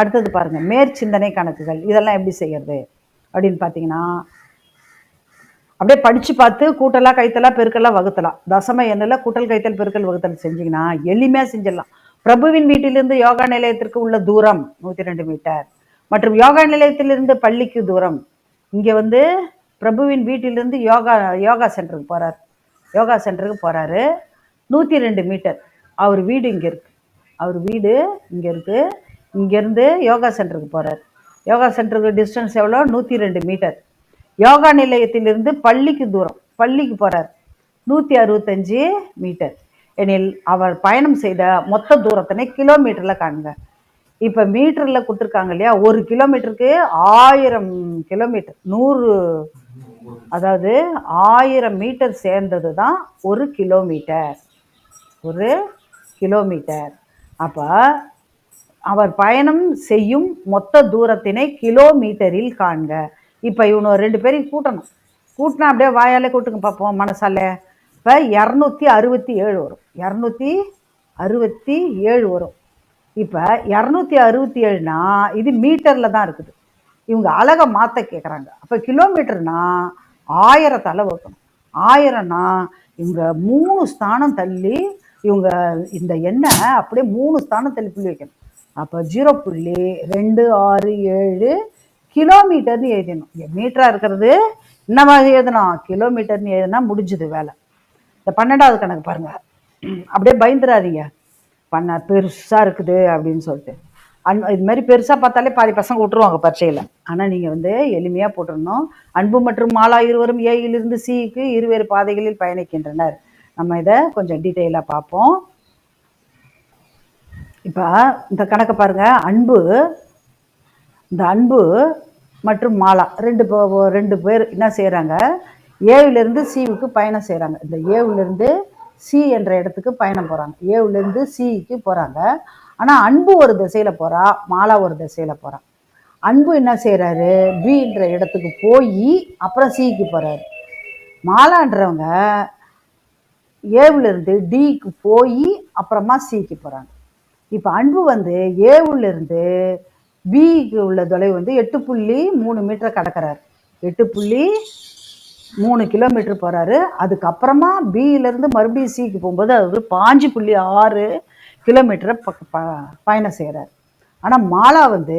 அடுத்தது பாருங்கள் மேற்சிந்தனை கணக்குகள் இதெல்லாம் எப்படி செய்கிறது அப்படின்னு பார்த்தீங்கன்னா அப்படியே படித்து பார்த்து கூட்டலாக கைத்தலாக பெருக்கெல்லாம் வகுத்தலாம். தசம எண்ணில் கூட்டல் கைத்தல் பெருக்கல் வகுத்தல் செஞ்சீங்கன்னா எளிமையாக செஞ்சிடலாம். பிரபுவின் வீட்டிலிருந்து யோகா நிலையத்திற்கு உள்ள தூரம் நூற்றி ரெண்டு மீட்டர். மற்றும் யோகா நிலையத்திலிருந்து பள்ளிக்கு தூரம். இங்கே வந்து பிரபுவின் வீட்டிலிருந்து யோகா யோகா சென்டருக்கு போகிறார் யோகா சென்டருக்கு போகிறாரு நூற்றி ரெண்டு மீட்டர். அவர் வீடு இங்கே இருக்குது அவர் வீடு இங்கே இருக்குது இங்கேருந்து யோகா சென்டருக்கு போகிறார் யோகா சென்டருக்கு டிஸ்டன்ஸ் எவ்வளோ? நூற்றி ரெண்டு மீட்டர். யோகா நிலையத்திலிருந்து பள்ளிக்கு தூரம். பள்ளிக்கு போகிறார் நூற்றி அறுபத்தஞ்சு மீட்டர். எனில் அவர் பயணம் செய்த மொத்த தூரத்தினை கிலோமீட்டரில் காணுங்க இப்போ மீட்டரில் கொடுத்துருக்காங்க இல்லையா? ஒரு கிலோமீட்டருக்கு ஆயிரம் கிலோமீட்டர். நூறு அதாவது ஆயிரம் மீட்டர் சேர்ந்தது தான் ஒரு கிலோமீட்டர். ஒரு கிலோமீட்டர். அப்போ அவர் பயணம் செய்யும் மொத்த தூரத்தினை கிலோமீட்டரில் காண்க. இப்போ இவனை ரெண்டு பேரையும் கூட்டணும். கூட்டினா அப்படியே வாயாலே கூட்டுங்க பார்ப்போம் மனசால. இப்போ இரநூத்தி அறுபத்தி ஏழு வரும். இரநூத்தி அறுபத்தி ஏழு வரும். இப்போ இரநூத்தி அறுபத்தி ஏழுனா இது மீட்டரில் தான் இருக்குது. இவங்க அழகை மாற்ற கேட்குறாங்க அப்போ கிலோமீட்டர்னா ஆயிரத்தால் வைக்கணும் ஆயிரம்னா இவங்க மூணு ஸ்தானம் தள்ளி இவங்க இந்த எண்ணெய் அப்படியே மூணு ஸ்தானம் தள்ளி புள்ளி வைக்கணும். அப்போ ஜீரோ புள்ளி ரெண்டு ஆறு ஏழு கிலோமீட்டர்னு எழுதணும். மீட்டராக இருக்கிறது என்ன மாதிரி எழுதணும் கிலோமீட்டர்னு எழுதினா முடிஞ்சுது வேலை. இந்த பன்னெண்டாவது கணக்கு பாருங்கள் அப்படியே பயந்துடாதீங்க. பண்ண பெருசாக இருக்குது அப்படின்னு சொல்லிட்டு. அன் இது மாதிரி பெருசாக பார்த்தாலே பாதி பசங்க விட்டுருவாங்க பரீட்சையில். ஆனால் நீங்கள் வந்து எளிமையாக போட்டுடணும். அன்பு மற்றும் மாலா இருவரும் ஏயிலிருந்து சிக்கு இருவேறு பாதைகளில் பயணிக்கின்றனர். நம்ம இதை கொஞ்சம் டீட்டெயிலாக பார்ப்போம். இப்போ இந்த கணக்கை பாருங்க. அன்பு இந்த அன்பு மற்றும் மாலா. ரெண்டு ரெண்டு பேர் என்ன செய்கிறாங்க ஏவிலேருந்து சிவுக்கு பயணம் செய்கிறாங்க இந்த ஏவிலேருந்து சி என்ற இடத்துக்கு பயணம் போகிறாங்க ஏவிலேருந்து சிக்கு போகிறாங்க ஆனால் அன்பு ஒரு திசையில் போகிறா மாலா ஒரு திசையில் போகிறான் அன்பு என்ன செய்கிறாரு பின்ற இடத்துக்கு போய் அப்புறம் சிக்கு போகிறாரு மாலான்றவங்க ஏவுலேருந்து டிக்கு போய் அப்புறமா சிக்கு போகிறாங்க இப்போ அன்பு வந்து ஏவுலேருந்து பிக்கு உள்ள தொலைவு வந்து எட்டு புள்ளி மூணு மீட்டரை கடக்கிறாரு. எட்டு புள்ளி மூணு கிலோமீட்டர் போகிறாரு அதுக்கப்புறமா பியிலேருந்து மறுபடியும் சிக்கு போகும்போது அவர் பாஞ்சு புள்ளி ஆறு கிலோமீட்டரை ப ப- பயணம் செய்கிறார் ஆனால் மாலா வந்து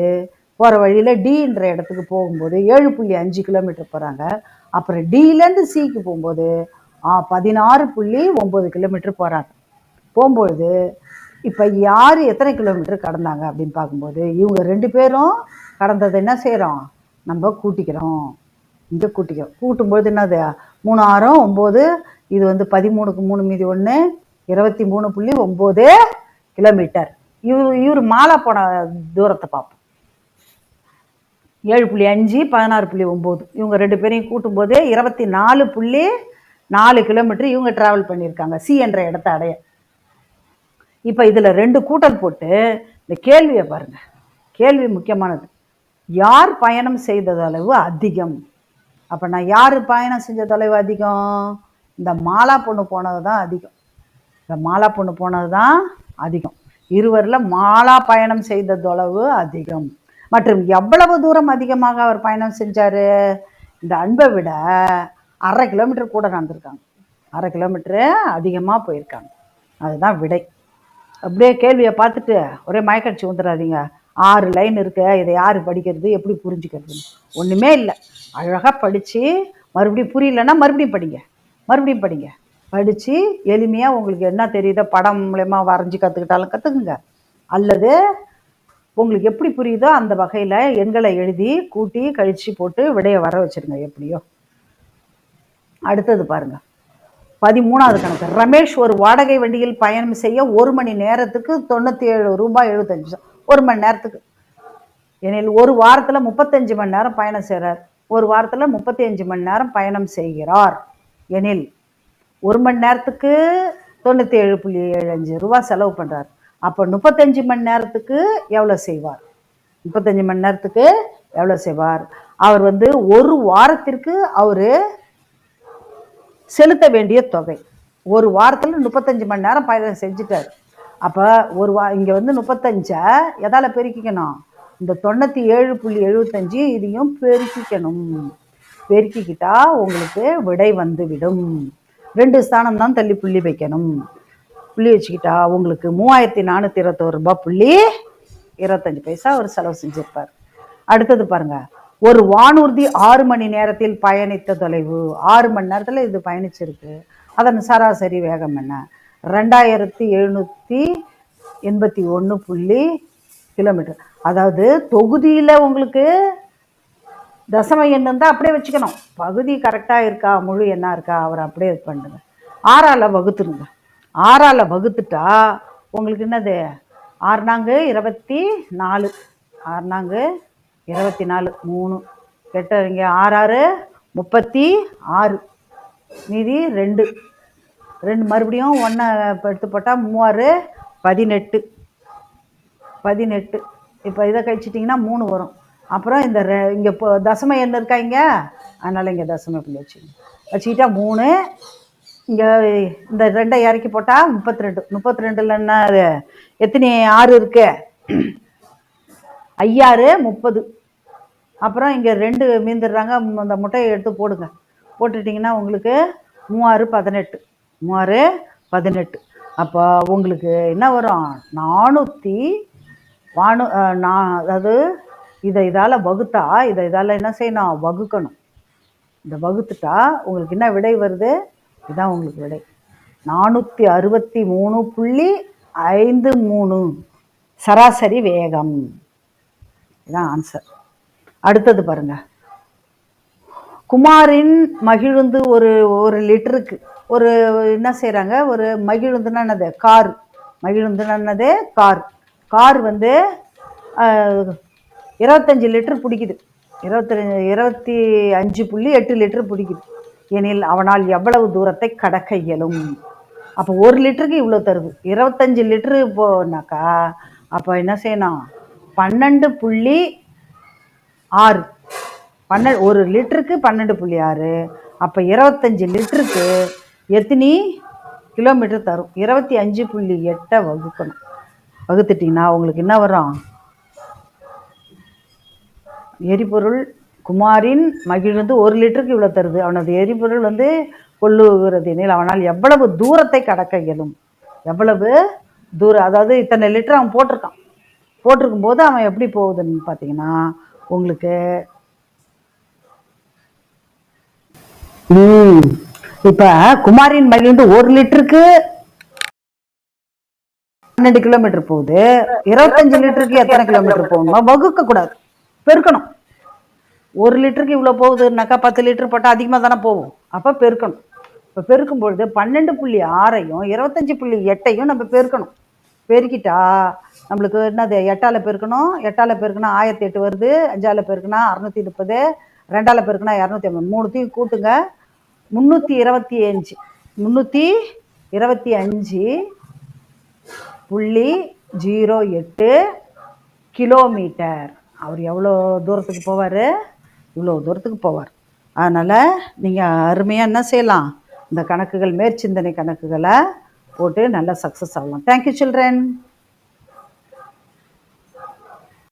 போகிற வழியில் டின்ற இடத்துக்கு போகும்போது ஏழு புள்ளி அஞ்சு கிலோமீட்டர் போகிறாங்க அப்புறம் டிலேருந்து சிக்கு போகும்போது பதினாறு புள்ளி ஒம்பது கிலோமீட்டர் போகிறாங்க போகும்பொழுது இப்போ யார் எத்தனை கிலோமீட்டர் கடந்தாங்க அப்படின்னு பார்க்கும்போது இவங்க ரெண்டு பேரும் கடந்தது என்ன செய்கிறோம் நம்ம கூட்டிக்கிறோம். இங்கே கூட்டிக்கிறோம். கூட்டும்போது என்னது? மூணு ஆறும் ஒம்பது இது வந்து பதிமூணுக்கு மூணு மீதி ஒன்று இருபத்தி மூணு புள்ளி ஒம்பது கிலோமீட்டர். இவர் இவர் மாலை போன தூரத்தை பார்ப்போம். ஏழு புள்ளி அஞ்சு பதினாறு புள்ளி ஒம்பது. இவங்க ரெண்டு பேரையும் கூட்டும்போது இருபத்தி நாலு புள்ளி நாலு கிலோமீட்டர் இவங்க ட்ராவல் பண்ணியிருக்காங்க. சி என்ற இடத்த அடைய. இப்போ இதில் ரெண்டு கூட்டல் போட்டு இந்த கேள்வியை பாருங்க. கேள்வி முக்கியமானது. யார் பயணம் செய்த தொலைவு அதிகம்? அப்போ நான் யார் பயணம் செஞ்ச தொலைவு அதிகம்? இந்த மாலா பொண்ணு போனது தான் அதிகம். இந்த மாலா பொண்ணு போனது தான் அதிகம். இருவரில் மாலா பயணம் செய்த தொலைவு அதிகம். மற்றும் எவ்வளவு தூரம் அதிகமாக அவர் பயணம் செஞ்சார்? இந்த அன்பை விட அரை கிலோமீட்டர் கூட நடந்திருக்காங்க. அரை கிலோமீட்டரு அதிகமாக போயிருக்காங்க. அதுதான் விடை. அப்படியே கேள்வியை பார்த்துட்டு ஒரே மயக்கடிச்சு வந்துடாதீங்க ஆறு லைன் இருக்கு இதை யார் படிக்கிறது எப்படி புரிஞ்சுக்கிறதுன்னு ஒன்றுமே இல்லை. அழகாக படித்து மறுபடியும் புரியலன்னா மறுபடியும் படிங்க. மறுபடியும் படிங்க. படித்து எளிமையாக உங்களுக்கு என்ன தெரியுதோ படம் மூலயமா வரைஞ்சி கற்றுக்கிட்டாலும் கற்றுக்குங்க அல்லது உங்களுக்கு எப்படி புரியுதோ அந்த வகையில் எண்களை எழுதி கூட்டி கழித்து போட்டு விடையை வர வச்சிருங்க எப்படியோ. அடுத்தது பாருங்கள் பதிமூணாவது கணக்கு. ரமேஷ் ஒரு வாடகை வண்டியில் பயணம் செய்ய ஒரு மணி நேரத்துக்கு தொண்ணூற்றி ஏழு ரூபாய் எழுபத்தஞ்சு ஒரு மணி நேரத்துக்கு. எனில் ஒரு வாரத்தில் முப்பத்தஞ்சு மணி நேரம் பயணம் செய்கிறார் ஒரு வாரத்தில் முப்பத்தி அஞ்சு மணி நேரம் பயணம் செய்கிறார். எனில் ஒரு மணி நேரத்துக்கு தொண்ணூற்றி ஏழு புள்ளி ஏழு அஞ்சு ரூபா செலவு பண்ணுறார் அப்போ முப்பத்தஞ்சு மணி நேரத்துக்கு எவ்வளோ செய்வார்? முப்பத்தஞ்சு மணி நேரத்துக்கு எவ்வளோ செய்வார்? அவர் வந்து ஒரு வாரத்திற்கு அவர் செலுத்த வேண்டிய தொகை. ஒரு வாரத்தில் முப்பத்தஞ்சு மணி நேரம் பயணம் செஞ்சுட்டார். அப்போ ஒரு வா இங்கே வந்து முப்பத்தஞ்சை எதால் பெருக்கிக்கணும்? இந்த தொண்ணூற்றி ஏழு புள்ளி எழுபத்தஞ்சு இதையும் பெருக்கிக்கணும். பெருக்கிக்கிட்டா உங்களுக்கு விடை வந்துவிடும். ரெண்டு ஸ்தானம் தான் தள்ளி புள்ளி வைக்கணும். புள்ளி வச்சுக்கிட்டா உங்களுக்கு மூவாயிரத்தி நானூற்றி இருபத்தோரு ரூபாய் புள்ளி இருபத்தஞ்சு பைசா அவர் செலவு செஞ்சுருப்பார். அடுத்தது பாருங்கள் ஒரு வானூர்தி ஆறு மணி நேரத்தில் பயணித்த தொலைவு. ஆறு மணி நேரத்தில் இது பயணிச்சிருக்கு. அதன் சராசரி வேகம் என்ன? ரெண்டாயிரத்தி எழுநூற்றி எண்பத்தி ஒன்று புள்ளி கிலோமீட்டர். அதாவது தொகுதியில் உங்களுக்கு தசம எண் இருந்தால் அப்படியே வச்சுக்கணும். பகுதி கரெக்டாக இருக்கா? முழு என்ன இருக்கா? அவர் அப்படியே இது பண்ணுங்க. ஆறால் வகுத்துருங்க. ஆறால் வகுத்துட்டா உங்களுக்கு என்னது? ஆறு ஆறுனாங்கு இருபத்தி நாலு. ஆறு ஆறுனாங்கு இருபத்தி நாலு மூணு. கெட்ட இங்கே ஆறு ஆறு. முப்பத்தி ஆறு. மீதி ரெண்டு. ரெண்டு மறுபடியும் ஒன்றை எடுத்து போட்டால் மூவாறு பதினெட்டு. பதினெட்டு. இப்போ இதை கழிச்சிட்டிங்கன்னா மூணு வரும். அப்புறம் இந்த ரெ இங்கே இப்போ தசமை என்ன இருக்கா இங்கே? அதனால் இங்கே தசமை புள்ளி வச்சுக்கோங்க வச்சுக்கிட்டா மூணு. இங்கே இந்த ரெண்டை இறக்கி போட்டால் முப்பத்தி ரெண்டு முப்பத்தி ரெண்டில் என்ன எத்தனை ஆறு இருக்குது ஐயாறு முப்பது. அப்புறம் இங்கே ரெண்டு மீந்துடுறாங்க. அந்த முட்டையை எடுத்து போடுங்க. போட்டுட்டிங்கன்னா உங்களுக்கு மூவாறு பதினெட்டு. மூவாறு பதினெட்டு. அப்போ உங்களுக்கு என்ன வரும்? நானூற்றி வானு நான் அதாவது இதை இதால் வகுத்தா இதை இதால் என்ன செய்யணும்? வகுக்கணும். இந்த வகுத்துட்டா உங்களுக்கு என்ன விடை வருது? இதுதான் உங்களுக்கு விடை. நானூற்றி அறுபத்தி மூணு புள்ளி ஐந்து மூணு. சராசரி வேகம். இதுதான் ஆன்சர் அடுத்தது பாருங்க. குமாரின் மகிழுந்து ஒரு ஒரு லிட்டருக்கு ஒரு என்ன செய்கிறாங்க ஒரு மகிழுந்துன்னா என்னது? கார். மகிழுந்துன்னா என்னது? கார். கார் வந்து இருபத்தஞ்சி லிட்டர் பிடிக்குது. இருபத்தி இருபத்தி அஞ்சு புள்ளி எட்டு லிட்டர் பிடிக்குது. எனில் அவனால் எவ்வளவு தூரத்தை கடக்க இயலும்? அப்போ ஒரு லிட்டருக்கு இவ்வளோ தருது. இருபத்தஞ்சி லிட்டரு போனாக்கா அப்போ என்ன செய்யணும்? பன்னெண்டு புள்ளி ஆறு. பன்ன ஒரு லிட்டருக்கு பன்னெண்டு புள்ளி ஆறு. அப்போ இருபத்தஞ்சி லிட்டருக்கு எத்தனி கிலோமீட்டர் தரும். இருபத்தி அஞ்சு புள்ளி எட்டை வகுக்கணும். வகுத்துட்டிங்கன்னா உங்களுக்கு என்ன வரும்? எரிபொருள் குமாரின் மகிழ்ந்து ஒரு லிட்டருக்கு இவ்வளோ தருது. அவனது எரிபொருள் வந்து கொள்ளுகிறது எனில் அவனால் எவ்வளவு தூரத்தை கடக்க இயலும்? எவ்வளவு தூரம் அதாவது இத்தனை லிட்டர் அவன் போட்டிருக்கான். போட்டிருக்கும் போது அவன் எப்படி போகுதுன்னு பார்த்தீங்கன்னா உங்களுக்கு இப்போ குமாரின் மகிழ்ந்து ஒரு லிட்டருக்கு பன்னெண்டு கிலோமீட்டர் போகுது. இருபத்தஞ்சு லிட்டருக்கு எத்தனை கிலோமீட்டர் போகணும் வகுக்க கூடாது. பெருக்கணும். ஒரு லிட்டருக்கு இவ்வளோ போகுதுன்னாக்கா பத்து லிட்டர் போட்டால் அதிகமாக தானே போகும். அப்போ பெருக்கணும். இப்போ பெருக்கும் பொழுது பன்னெண்டு புள்ளி ஆறையும் இருபத்தஞ்சி புள்ளி எட்டையும் நம்ம பெருக்கணும். பெருக்கிட்டா நம்மளுக்கு என்னது எட்டால் பெருக்கணும் எட்டால் பெருக்கினா ஆயிரத்தி எட்டு வருது அஞ்சால் பெருக்கினா அறநூற்றி முப்பது ரெண்டால் பெருக்கினா இரநூத்தி ஐம்பது. மூணுத்தையும் கூட்டுங்க. முந்நூற்றி இருபத்தி அஞ்சு. முந்நூற்றி இருபத்தி அஞ்சு புள்ளி ஜீரோ எட்டு கிலோமீட்டர். அவர் எவ்வளோ தூரத்துக்கு போவார்? இவ்வளோ தூரத்துக்கு போவார். அதனால் நீங்கள் அருமையாக என்ன செய்யலாம்? இந்த கணக்குகள் மேற்சிந்தனை கணக்குகளை போட்டு நல்லா சக்ஸஸ் ஆகலாம். Thank you children